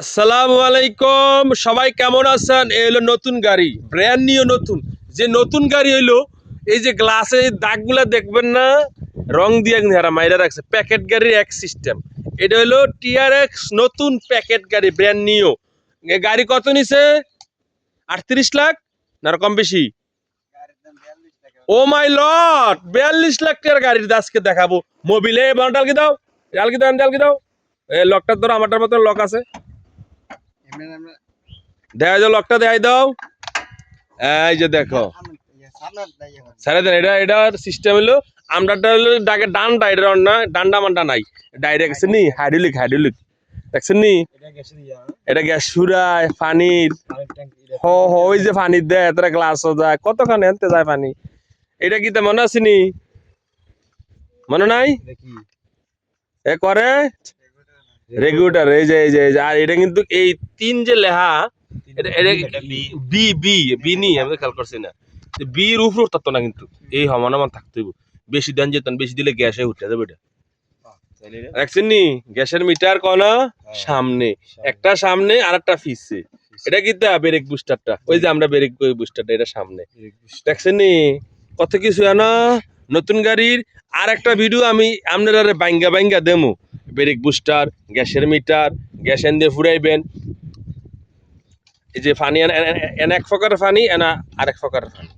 আসসালামু আলাইকুম। সবাই কেমন আছেন? এই হলো নতুন গাড়ি ব্র্যান্ড নিউ নতুন। যে নতুন গাড়ি হইল, এই যে গ্লাসে দাগগুলা দেখবেন না, রং দিয়ে মাইরা রাখছে। প্যাকেট গাড়ির এক সিস্টেম এটা হলো টিআরএক্স নতুন প্যাকেট গাড়ি ব্র্যান্ড নিউ গাড়ি কত নিছে? আটত্রিশ লাখ না কম বেশি? ও মাই লট বিয়াল্লিশ লাখ টাকার গাড়ির আজকে দেখাবো। মোবিলে ডালকি দাও ডালকি দাও ডালকি দাও। লকটার ধরো, আমারটার মতো লক আছে। দেখা যাও লকটা দেখাই দাও। এই যে দেখো। দেন এটা এটার সিস্টেম হলো আমরাটা হলো ডাকে ডানটা এটা না ডান্ডা মান্ডা নাই। ডাইরেক্ট আছে নি? হাইড্রোলিক হাইড্রোলিক দেখছেন নি? এটা গ্যাস সুরায় পানির। হ হ ওই যে পানির দেয় এতটা গ্লাসও যায়। যায় পানি? এটা কি তে মনে আছে নি? মনে নাই? এ করে। রেগুলেটর এই যে এই যে এই যে আর এটা কিন্তু এই তিন যে লেহা এটা এটা বি বি বি নি আমি খেয়াল করছি না। বি এর উপরে উঠতো না কিন্তু এই সমান সমান থাকতে বেশি দেন যেতেন বেশি দিলে গ্যাসে উঠে যাবে এটা। দেখছেন নি? গ্যাসের মিটার কোনা সামনে একটা সামনে আর একটা ফিসে। এটা কি তা ব্রেক বুস্টারটা? ওই যে আমরা ব্রেক বুস্টারটা এটা সামনে। দেখছেন নি? কত কিছু না নতুন গাড়ির আর একটা ভিডিও আমি আপনারা বাইঙ্গা বাইঙ্গা দেমু। ব্রেক বুস্টার গ্যাসের মিটার গ্যাস এন দিয়ে ফুরাইবেন এই যে ফানি এন- এক প্রকারের ফানি এনা আরেক প্রকারের ফানি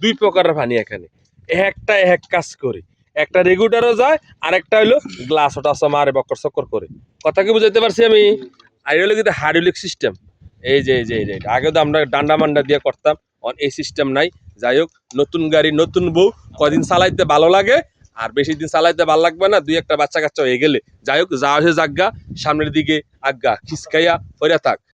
দুই প্রকারের ফানি এখানে। একটা এক কাজ করে। একটা রেগুলেটারও যায় আর একটা হইল গ্লাস ওটা মারে বক্কর চক্কর করে। কথা কি বুঝাইতে পারছি আমি? আর হলো কিন্তু হাইড্রোলিক সিস্টেম এই যে এই যে এই যে আগে তো আমরা ডান্ডা মান্ডা দিয়ে করতাম। এই সিস্টেম নাই। যাই হোক, নতুন গাড়ি, নতুন বউ, কদিন চালাইতে ভালো লাগে আর বেশি দিন চালাইতে ভালো লাগবে না, দুই একটা বাচ্চা কাচ্চা হয়ে গেলে। যাই হোক, যা হয়ে জাগা সামনের দিকে আজ্ঞা খিসকাইয়া হইয়া থাক।